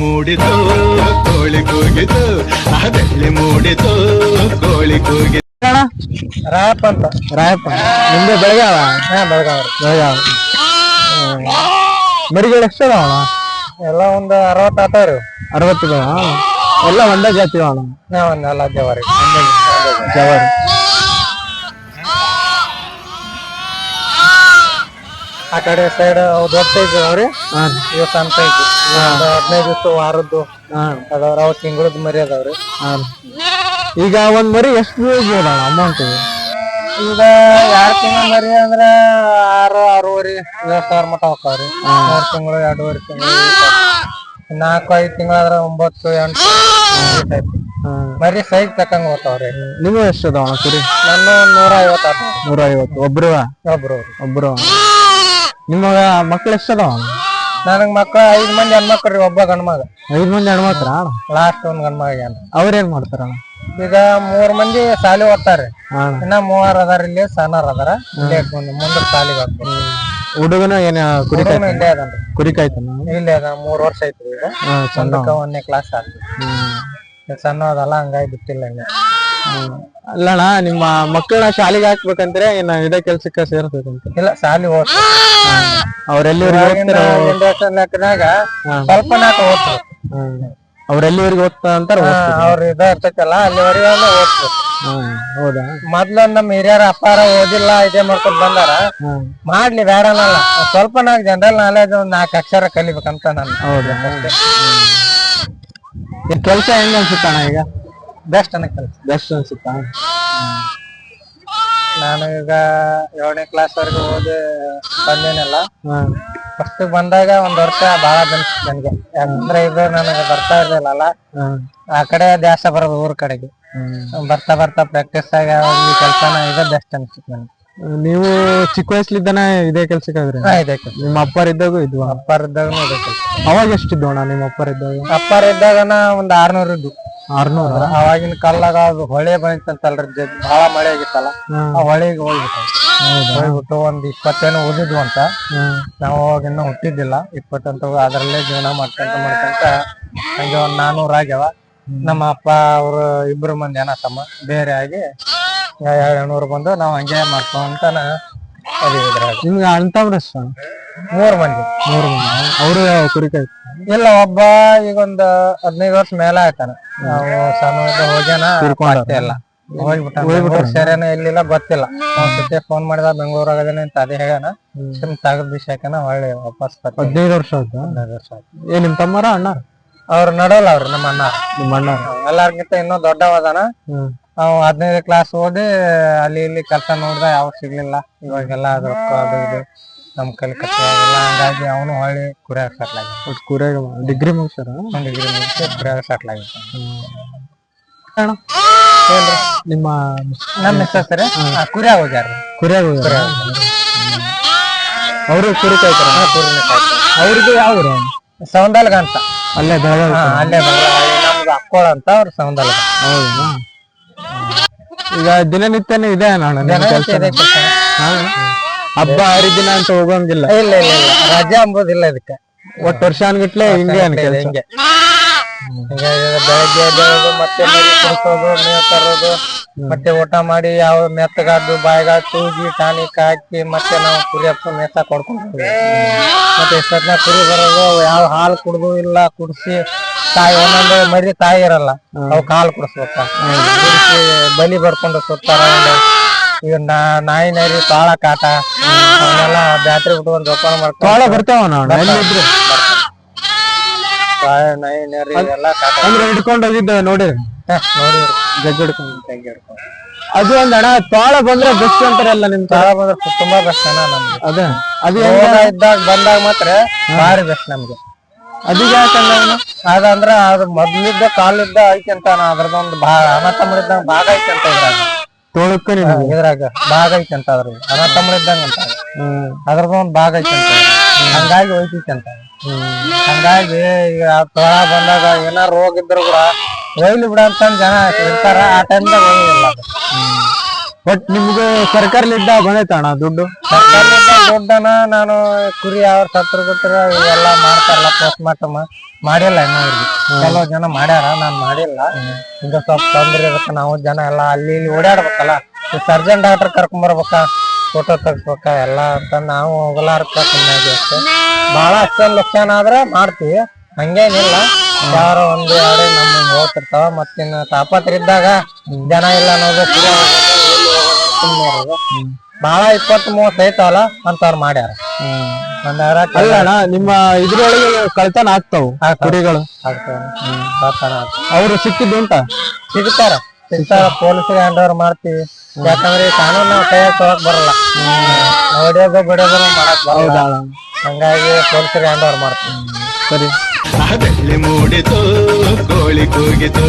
ಮೂಡಿತು ಕೋಳಿ ಕೂಗಿತು ಆ ಬೆಳ್ಳಿ ಮೂಡಿತು ಕೋಳಿ ಕೂಗಿತು ರಾಯಪ್ಪ ಅಂತ. ರಾಯಪ್ಪ. ನಿಮ್ದು ಬೆಳಗಾವ? ಹಾ ಬೆಳಗಾವ. ಬೆಳಗಾವ. ಮರಿಗಳು ಎಷ್ಟು ಅದಾವ ಅಣ್ಣ? ಎಲ್ಲ ಒಂದು ಅರವತ್ತು ಆತಾವ್ರಿ. ಅರವತ್ತು ಇದಾವ ಎಲ್ಲ ಒಂದೇ ಜಾತಿ ಅಣ್ಣ? ಹಾ ಒಂದ್ ಎಲ್ಲ ಜವಾರಿ. ಜವಾರಿ. ಆ ಕಡೆ ಸೈಡ್ ದೊಡ್ಡ ಸೈಜ್ ಅವ್ರಿ ಹಾ. ಇವ್ ಸಣ್ಣ ಸೈಜ್ ಹದಿನೈದು ದಿವಸ ವಾರದ್ದು. ಅದಾವ್ರ ಅವ್ ತಿಂಗಳದ್ ಮರಿ ಅದಾವ್ರಿ ಈಗ ಒಂದ್ ಮರಿ ಎಷ್ಟು ಅಮೌಂಟ್ ಈಗ ಎರಡ್ ತಿಂಗಳ ಮರಿ ಅಂದ್ರ ಆರು ಆರೂವರೆ ಏಳು ಸಾವಿರ ಮಟ ಹೋಗ್ತಾವ್ರಿ ಮೂರ್ ತಿಂಗಳು ಎರಡೂವರೆ ತಿಂಗಳು ನಾಲ್ಕು ಐದು ತಿಂಗಳಾದ್ರ ಒಂಬತ್ತು ಎಂಟು. ಮರಿ ಸೈಜ್ ತಕ್ಕಂಗ ಹೋಗ್ತಾವ್ರಿ ನಿಮ್ಗೆ ಎಷ್ಟು ಅದಾವ ಕುರಿ? ನನ್ನ ನೂರ ಐವತ್ತು ನೂರ ಐವತ್ತು. ಒಬ್ರು ಒಬ್ರು. ಒಬ್ರು. ನಿಮಗ ಮಕ್ಳು ಎಷ್ಟು ಅದಾವ ನನಗ್ ಮಕ್ಳು ಐದ್ ಮಂದಿ ಹೆಣ್ಮಕ್ಳು ರೀ ಒಬ್ಬ ಗಂಡ ಮಗ. ಐದ್ ಮಂದಿ ಹೆಣ್ಮಕ್ಳ? ಲಾಸ್ಟ್ ಒಂದ್ ಗಂಡ ಮಗ ಏನ್ರಿ ಅವ್ರೇನ್ ಮಾಡ್ತಾರ? ಈಗ ಮೂರ್ ಮಂದಿ ಸಾಲಿ ಓದ್ತಾರ್ರಿ ಇನ್ನ ಮೂವರ್ ಅದಾರ ಇಲ್ಲಿ ಸಣ್ಣರ್ ಅದಾರ. ಇಲ್ಲೇ ಮುಂದೆ ಮುಂದ್ರ ಸಾಲಿಗೆ ಹೋಗ್ತಾರೆ. ಹುಡುಗನ ಏನ ಕುರಿ ಇಲ್ಲೇ ಅದನ್ರಿ. ಕುರಿ ಕಾಯ್ತಾನ? ಇಲ್ಲೇ ಅದ ಮೂರ್ ವರ್ಷ ಐತ್ರಿ ಈಗ. ಸಣ್ಣ ಒಂದನೇ ಕ್ಲಾಸ್ ಆಗ್ತದೆ ಸಣ್ಣ ಅದಲ್ಲ ಹಂಗಾಗಿ ಬಿಟ್ಟಿಲ್ಲ ಹಿಂಗ. ಅಲ್ಲಣ್ಣ ನಿಮ್ಮ ಮಕ್ಕಳನ್ನ ಶಾಲೆಗೆ ಹಾಕ್ಬೇಕಂದ್ರೆ ಏನ ಇದೇ ಕೆಲ್ಸಕ್ಕೆ ಸೇರ್ಬೇಕಂತ. ಇಲ್ಲ ಶಾಲೆ ಓದ್ತ ಅವ್ರೆಲ್ಲಿವರೆಗೆ ಓದ್ತಾರ ಜನರೇಷನ್ ಲೆಕ್ಕನಾಗ ಹಾ. ಸ್ವಲ್ಪ ನಾಕ ಓದ್ತಾರೆ ಅವ್ರೆಲ್ಲಿವರೆಗೆ ಓದ್ತಾ ಅಂತಾರ ಅವ್ರ ಇದ ಇರ್ತೈತಲ್ಲ ಅಲ್ಲಿವರೆಗೆ ಓದ್ತಾರೆ ಹೌದಾ? ಮೊದ್ಲ ನಮ್ ಹಿರಿಯರ ಅಪ್ಪಾರ ಓದಿಲ್ಲ ಇದೇ ಮಾಡ್ಕೊಂಡ್ ಬಂದಾರ. ಮಾಡ್ಲಿ ಬೇಡ ಅನ್ನಲ್ಲ. ಸ್ವಲ್ಪ ನಾಲ್ಕು ಜನರಲ್ ನಾಲೆಜ್ ಒಂದ್ ನಾಲ್ಕು ಅಕ್ಷರ ಕಲಿಬೇಕಂತ ನಾನು ಹೌದಾ? ಕೆಲಸ ಹೆಂಗ ಅನ್ಸುತ್ತಣ್ಣ ಈಗ? ಬೆಸ್ಟ್ ಅನ್ನೋ ಕೆಲ್ಸ ಬೆಸ್ಟ್ ಅನ್ಸುತ್ತಾ ನಾನು ಈಗ ಏಳನೇ ಕ್ಲಾಸ್ ವರೆಗೂ ಓದಿ ಬಂದೇನಲ್ಲ. ಫಸ್ಟ್ ಬಂದಾಗ ಒಂದ್ ವರ್ಷ ಬಹಳ ಬೆನ್ಸಿತ್ತು ನನಗೆ. ಯಾಕಂದ್ರೆ ಇದು ನನಗೆ ಬರ್ತಾ ಇರ್ಲಿಲ್ಲಲ್ಲ ಆ ಕಡೆ ದ್ಯಾಸ ಬರೋದು ಊರ್ ಕಡೆಗೆ. ಬರ್ತಾ ಬರ್ತಾ ಪ್ರಾಕ್ಟೀಸ್ ಆಗಿ ಈ ಕೆಲಸನ ಇದೆ ಬೆಸ್ಟ್ ಅನ್ಸುತ್ತೆ ನನಗೆ. ನೀವು ಚಿಕ್ಕ ವಯಸ್ಸಲಿದ್ದಾನೆ ಇದೇ ಕೆಲ್ಸಕ್ಕೆ ಆದ್ರೆ ನಿಮ್ಮ ಅಪ್ಪರ್ ಇದ್ದಾಗೂ ಇದ್ವಾ? ಅಪ್ಪಾರ್ ಇದ್ದಾಗನು ಇದೇ ಕೆಲಸ. ಅವಾಗ ಎಷ್ಟಿದ್ವು ಅಣ್ಣ ನಿಮ್ಮ ಅಪ್ಪರ್ ಇದ್ದಾಗ ಅಪ್ಪಾರ್ ಇದ್ದಾಗನ ಒಂದ್ ಆರ್ನೂರ್ ಇದ್ದು ಆರ್ನೂರ. ಅವಾಗಿನ ಕಾಲದಾಗ ಅದು ಹೊಳೆ ಬಂತಂತಲ್ರಿ ಜಗ್ ಬಹಳ ಮಳೆ ಆಗಿತ್ತಲ್ಲ ಆ ಹೊಳೆಗೆ ಹೋಗ್ಬಿಟ್ಟು. ಹೋಗ್ಬಿಟ್ಟು ಒಂದ್ ಇಪ್ಪತ್ತೇನು ಓದಿದ್ವು ಅಂತ. ನಾವು ಅವಾಗ ಇನ್ನೂ ಹುಟ್ಟಿದ್ದಿಲ್ಲ ಇಪ್ಪತ್ತಂತ ಅದರಲ್ಲೇ ಜೀವನ ಮಾಡ್ಕೊಂತ ಮಾಡ್ಕೊಂತ ಹಂಗೆ ಒಂದ್ ನಾನೂರ್ ಆಗ್ಯಾವ. ನಮ್ಮ ಅಪ್ಪ ಅವ್ರು ಇಬ್ರು ಮಂದಿ ಅಣ್ಣ ತಮ್ಮ ಬೇರೆ ಆಗಿ ಎರಡ್ನೂರು ಬಂದು ನಾವು ಹಂಗೆ ಮಾಡ್ಕೊಂತ ನಿಮ್ಗೆ ಅಣ್ಣ? ಮೂರ್ ಮಂದಿ. ಮೂರು ಮಂದಿ. ಅವರು ಕುರಿ ಇಲ್ಲ ಒಬ್ಬ ಈಗ ಒಂದ್ ಹದಿನೈದು ವರ್ಷ ಮೇಲೆ ಆಯ್ತಾನ. ನಾವು ಸಣ್ಣ ಹೋಗ್ಯಾನ ಇಲ್ಲ. ಹೋಗ್ಬಿಟ್ಟ ಸರಿಯಾನ ಎಲ್ಲಿಲ್ಲ ಗೊತ್ತಿಲ್ಲ ಒಂದ್ಸತಿ ಫೋನ್ ಮಾಡಿದ ಬೆಂಗಳೂರಾಗ ಅದೇನೆ ಅಂತ ಅದೇ ಹೇಗಾನ ಸುಮ್ ತಗದ್ ಬಿಸಾಕನ ಹೊಳ್ಳಿ ವಾಪಸ್ ಹದಿನೈದು ವರ್ಷ ಆಯ್ತು? ಹದಿನೈದು ವರ್ಷ ಆಯ್ತು. ಏ ನಿಮ್ ತಮ್ಮರ ಅಣ್ಣ? ಅವ್ರ ನಡೋಲ್ಲ ಅವ್ರು ನಮ್ಮ ಅಣ್ಣ. ನಿಮ್ಮ ಅಣ್ಣ. ಎಲ್ಲಾರ್ಗಿಂತ ಇನ್ನೂ ದೊಡ್ಡವದಾನ. ಅವ್ ಹದಿನೈದು ಕ್ಲಾಸ್ ಓದಿ ಅಲ್ಲಿ ಇಲ್ಲಿ ಕೆಲಸ ನೋಡಿದ ಯಾವ ಸಿಗ್ಲಿಲ್ಲ. ಇವಾಗೆಲ್ಲ ಅದು ರೊಕ್ಕ ಅದು ಇದು ನಮ್ ಕಲಿ ಆಗಿಲ್ಲ. ಹಂಗಾಗಿ ಅವನು ಹೊಳ್ಳಿ ಕುರಿಯಾಗ ಸಟ್ಲಾಗಿ ಒಟ್ಟು ಕುರಿಯಾಗ ಡಿಗ್ರಿ ಮುಗಿಸ್ಯಾರ? ಡಿಗ್ರಿ ಮುಗಿಸಿ ಕುರಿಯಾಗ ಸಟ್ಲಾಗಿ ನಿಮ್ಮ ನಮ್ಮ ಹೆಸರು ಕುರಿಯಾಗ ಹೋಗ್ಯಾರ. ಕುರಿಯಾಗ ಹೋಗ್ಯಾರ? ಅವರು ಕುರಿ ಕಾಯ್ತಾರ? ಅವ್ರಿಗೆ ಯಾವ ಊರು? ಸೌಂದಲ್ಗ ಅಂತ. ಅಲ್ಲೇ ಬೆಳಗಾವಿ ಅಲ್ಲೇ ಬೆಳಗಾವಿ. ನಮ್ದು ಅಕ್ಕೋಳ ಅಂತ ಅವ್ರ ಸೌಂದಲ್ಗ. ಹೌದಾ? ಈಗ ದಿನನಿತ್ಯನೇ ಇದೆ. ಹಾ? ಹಬ್ಬ ಹರಿದಿನ ಅಂತ ಹೋಗಂಗಿಲ್ಲ. ಇಲ್ಲ ಇಲ್ಲ ಇಲ್ಲ. ರಜೆ ಅಂಬೋದಿಲ್ಲ ಇದಕ್ಕೆ. ಒಟ್ಟು ವರ್ಷ ಅನ್ಗಿಟ್ಲೆ ಹಿಂಗೆ ಅನ್ಕೇಳಿ ಹಿಂಗೆ. ಬೆಳಗ್ಗೆ ಬೆಳೆದು ಮತ್ತೆ ನೀರು ಕುಡಿಸೋದು ಮೇವು ತರೋದು ಮತ್ತೆ ಊಟ ಮಾಡಿ ಯಾವ ಮೆತ್ತಗಾದ್ದು ಬಾಯಿಗಾ ತೂಗಿ ಟಾನಿಕ್ ಹಾಕಿ ಮತ್ತೆ ನಾವು ಕುರಿ ಹಪ್ಪ ಮೆತ್ತ ಕೊಡ್ಕೊಂಡು ಮತ್ತೆ ಇಷ್ಟೊತ್ತಿನ ಕುರಿ ಬರೋದು ಯಾವ ಹಾಲು ಕುಡ್ದು ಇಲ್ಲ ಕುಡ್ಸಿ ತಾಯಿ ಒಂದೊಂದು ಮರಿ ತಾಯಿ ಇರಲ್ಲ. ಅವ್ ಕಾಲ್ ಕುಡಿಸ್ಬೇಕ. ಕುಡಿಸಿ ಬಲಿ ಬಡ್ಕೊಂಡು ಸುತ್ತಾರ ಈಗ ನಾಯಿ ನರಿ ತಾಳ ಕಾಟ. ಅವನ್ನೆಲ್ಲ ಬ್ಯಾಟ್ರಿ ಬಿಟ್ಟು ಒಂದು ಜೋಪಾನ ಮಾಡ್ಕೊಂಡು ಬರ್ತಾವ ತಾಯಿ ನಾಯಿ ನರಿ ಎಲ್ಲ ಕಾಟ. ಅಂದ್ರೆ ಹಿಡ್ಕೊಂಡು ಹೋಗಿದ್ದ ನೋಡಿರಿ ಹ, ಜಗ್ಗಿ ಜಗ್ಗ ಹಿಡ್ಕೊಂಡು ತೆಗ್ಗಿ ಹಿಡ್ಕೊಂಡು. ಅದು ಒಂದ್ ಅಣ್ಣ ತೋಳ ಬಂದ್ರೆ ಬೆಸ್ಟ್ ಅಂತಾರಲ್ಲ ನಿಮ್ ತಾಳ? ಬಂದ್ರೆ ತುಂಬಾ ಬೆಸ್ಟ್ ಅಣ್ಣ ನಮ್ಗೆ. ಅದೇ. ಅದು ಇದ್ದಾಗ ಬಂದಾಗ ಮಾತ್ರ ಭಾರಿ ಬೆಸ್ಟ್ ನಮ್ಗೆ. ಅದು ಯಾಕಂದ್ರೆ ಅದಂದ್ರ ಅದ್ ಮೊದ್ಲಿದ್ದ ಕಾಲಿದ್ದ ಐತಿ ಅಂತ ಅದ್ರದೊಂದು ಭಾ ಅಣ್ಣ ತಮ್ಮಳಿದ್ದಂಗ ಭಾಗ ಐತಿ ಅಂತ ಇದ್ರಾಗ. ತೋಳಕ್ಕ ಇದ್ರಾಗ ಭಾಗ ಐತಿ ಅಂತ ಅದ್ರ ಅಣ್ಣ ತಮ್ಮಳಿದ್ದಂಗ ಅಂತ. ಹ್ಮ್. ಅದ್ರದೊಂದ್ ಭಾಗ ಐತಿ ಅಂತ ಹಂಗಾಗಿ ಹೋಯ್ತಿ ಅಂತ. ಹಂಗಾಗಿ ಈಗ ತೊಳ ಬಂದಾಗ ಏನಾರ ರೋಗ ಇದ್ರು ಕೂಡ ಹೋಯ್ಲಿ ಬಿಡ ಅಂತ ಜನ ಇರ್ತಾರ. ಆ ಟೈಮ್ದಾಗ ಅದು. ಬಟ್ ನಿಮ್ಗೆ ಸರ್ಕಾರಲಿದ್ದ ಬಂದೈತ ಅಣ್ಣ ದುಡ್ಡು? ಸರ್ಕಾರದಿಂದ ದುಡ್ಡನ ನಾನು ಕುರಿ ಅವ್ರ ಸತ್ರ ಗೊತ್ತಿರ ಇವೆಲ್ಲ ಮಾಡ್ತಾರಲ್ಲ ಪೋಸ್ಟ್ ಮಾರ್ಟಮ್ ಮಾಡಿಲ್ಲ ಇನ್ನೂ ಇವ್ರಿಗೆ. ಕೆಲವು ಜನ ಮಾಡ್ಯಾರ ನಾನು ಮಾಡಿಲ್ಲ. ಈಗ ಸ್ವಲ್ಪ ತೊಂದರೆ ಇರುತ್ತೆ ನಾವು ಜನ ಎಲ್ಲ ಅಲ್ಲಿ ಇಲ್ಲಿ ಓಡಾಡ್ಬೇಕಲ್ಲ. ಸರ್ಜನ್ ಡಾಕ್ಟರ್ ಕರ್ಕೊಂಡ್ ಬರ್ಬೇಕಾ? ಫೋಟೋ ತೆಗ್ಸ್ಬೇಕ? ಎಲ್ಲ ಅಂತ ನಾವು ಹೋಗಲಾರ್ಕ ಸುಮ್ಮನೆ ಬಹಳ ಅಷ್ಟೊಂದು ಲಕ್ಷಣ ಆದ್ರೆ ಮಾಡ್ತೀವಿ. ಹಂಗೇನಿಲ್ಲ. ಯಾರೋ ಒಂದು ಎರಡು ನಮ್ಮ ಹೋಗ್ತಿರ್ತಾವ. ಮತ್ತಿನ್ನ ತಾಪತ್ರ ಇದ್ದಾಗ ಜನ ಇಲ್ಲ ಅನ್ನೋದು ಕುರಿ ಇಪ್ಪತ್ತು ಐತಲ್ಲ ಮೂವತ್ತ್ ಐತವಲ್ಲ ಅಂತವ್ರು ಮಾಡ್ಯಾರ. ನಿಮ್ಮ ಇದ್ರೊಳಗೆ ಕಳ್ತನ ಆಗ್ತಾವು ಕುರಿಗಳು. ಅವ್ರು ಸಿಕ್ಕಿದ್ದು ಉಂಟ? ಸಿಗ್ತಾರ. ಸಿಗ್ತಾರ ಪೊಲೀಸರಿಗೆ ಹ್ಯಾಂಡ್ ಓವರ್ ಮಾಡ್ತೀವಿ. ಯಾಕಂದ್ರೆ ಈ ಕಾನೂನು ನಾವು ಕೈಯಾಗ ತಗೊಳಕ್ ಬರಲ್ಲ. ಹೊಡಿಯೋದು ಬಿಡೋದು ಮಾಡಕ್ ಬರಲ್ಲ? ಹಂಗಾಗಿ ಪೊಲೀಸರಿಗೆ ಹ್ಯಾಂಡ್ ಓವರ್ ಮಾಡ್ತೀವಿ. ಸರಿ. ಮೂಡಿತು ಕೋಳಿ ಕೂಗಿತು.